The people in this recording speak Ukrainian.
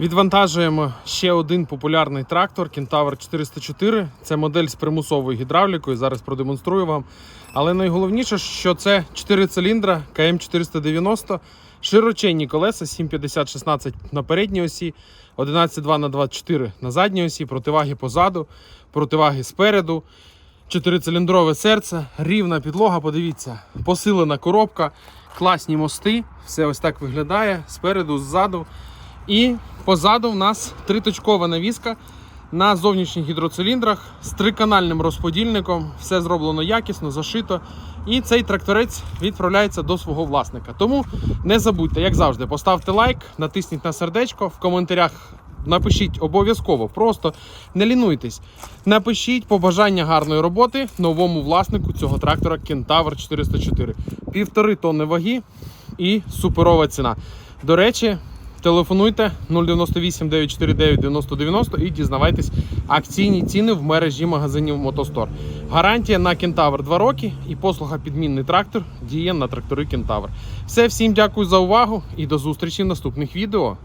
Відвантажуємо ще один популярний трактор Кентавр 404. Це модель з примусовою гідравлікою. Зараз продемонструю вам. Але найголовніше, що це 4 циліндра КМ 490, широченні колеса 750-16 на передній осі, 11,2 на 24 на задній осі, противаги позаду, противаги спереду. Чотирициліндрове серце, рівна підлога, подивіться, посилена коробка, класні мости. Все ось так виглядає спереду, ззаду. І позаду в нас триточкова навіска на зовнішніх гідроциліндрах з триканальним розподільником. Все зроблено якісно, зашито. І цей тракторець відправляється до свого власника. Тому не забудьте, як завжди, поставте лайк, натисніть на сердечко в коментарях. Напишіть обов'язково, просто не лінуйтесь. Напишіть побажання гарної роботи новому власнику цього трактора Кентавр 404. Півтори тонни ваги і суперова ціна. До речі, телефонуйте 098 949 9090 і дізнавайтесь акційні ціни в мережі магазинів Мотостор. Гарантія на Кентавр 2 роки і послуга підмінний трактор діє на трактори Кентавр. Все, всім дякую за увагу і до зустрічі в наступних відео.